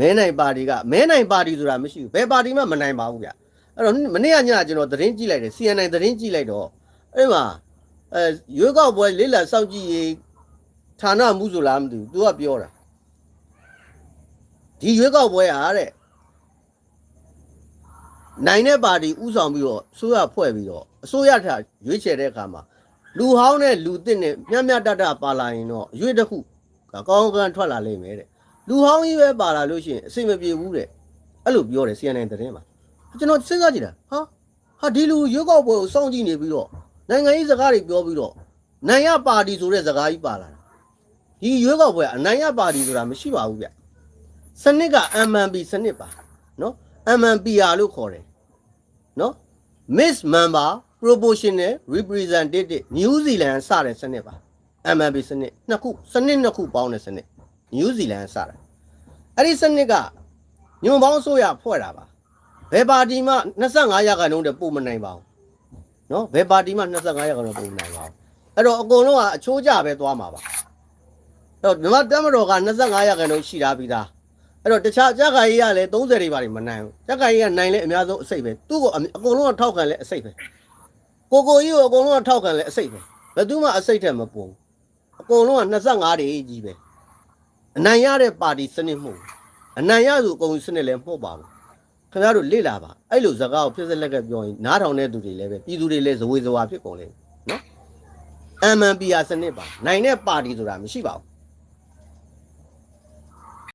မဲနိုင်ပါတီကမဲနိုင်ပါတီဆိုတာမရှိဘူးဘယ်ပါတီမှမနိုင်ပါဘူးဗျအဲ့တော့မနေ့ကညကျွန်တော်သတင်းကြည့်လိုက်တယ် CNN သတင်းကြည့်လိုက်တော့အဲ့မှာအဲရွေးကောက်ပွဲလေးလာစောင့်ကြည့်ရေးဌာနမှုဆိုလားမသိဘူး तू ကပြောတာဒီရွေးကောက်ပွဲဟာတဲ့နိုင်တဲ့ပါတီဥဆောင်ပြီးတော့အစိုးရဖွဲ့ပြီးတော့အစိုးရထရွေးချယ်တဲ့အခါမှာလူဟောင်းနဲ့လူသစ်နဲ့မျှမျှတတပါလာရင်တော့အရွေးတစ်ခုကကောင်းကောင်းထွက်လာလိမ့်မယ်တဲ့ လူဟောင်းကြီးပဲပါလာလို့ရှိရင်အစိမ့်မပြေဘူးတဲ့အဲ့လိုပြောတယ် CNN သတင်းမှာကျွန်တော်စဉ်းစားကြည့်တာဟာဟာဒီလူရွေးကောက်ပွဲကိုစောင့်ကြည့်နေပြီးတော့နိုင်ငံရေးစကားတွေပြောပြီးတော့နိုင်ရပါတီဆိုတဲ့စကားကြီးပါလာတာဒီရွေးကောက်ပွဲကအနိုင်ရပါတီဆိုတာမရှိပါဘူးဗျစနစ်က MMP စနစ်ပါနော် MMPR လို့ခေါ်တယ်နော် Miss Member Proportional Representative New Zealand စတဲ့စနစ်ပါ MMP စနစ်နှစ်ခုစနစ်နှစ်ခုပေါင်းတဲ့စနစ် New Zealand စတာအဲ့ဒီစနစ်ကညွန်ပေါင်းဆိုရဖွဲ့တာပါဘယ်ပါတီမှ25ရာခိုင်နှုန်းတည်းပုံမနိုင်ပါဘူးနော်ဘယ်ပါတီမှ25ရာခိုင်နှုန်းပုံမနိုင်ပါဘူးအဲ့တော့အကုန်လုံးကအချိုးကျပဲသွားမှာပါအဲ့တော့မြန်မာတက်မတော်က25ရာခိုင်နှုန်းရှိတာပြီးသားအဲ့တော့တခြားကြက်ခိုင်ကြီးကလည်း30တွေပါနေမနိုင်ဘူးကြက်ခိုင်ကြီးကနိုင်လဲအများဆုံးအစိတ်ပဲသူ့ကိုအအကုန်လုံးကထောက်ခံလဲအစိတ်ပဲကိုကိုကြီးကိုအကုန်လုံးကထောက်ခံလဲအစိတ်ပဲဘယ်သူမှအစိတ်ထက်မပုံဘူးအကုန်လုံးက25တွေကြီးပဲ အနိုင်ရတဲ့ပါတီစနစ်မဟုတ်ဘူးအနိုင်ရသူအကုန်စနစ်လည်းမဟုတ်ပါဘူးခင်ဗျားတို့လေ့လာပါအဲ့လိုစကားကိုဖြစ်စလက်ကပြောရင်နားထောင်တဲ့သူတွေလည်းပဲပြည်သူတွေလည်းဇဝေဇဝါဖြစ်ကုန်လေနော် MMPR စနစ်ပါနိုင်တဲ့ပါတီဆိုတာမရှိပါဘူး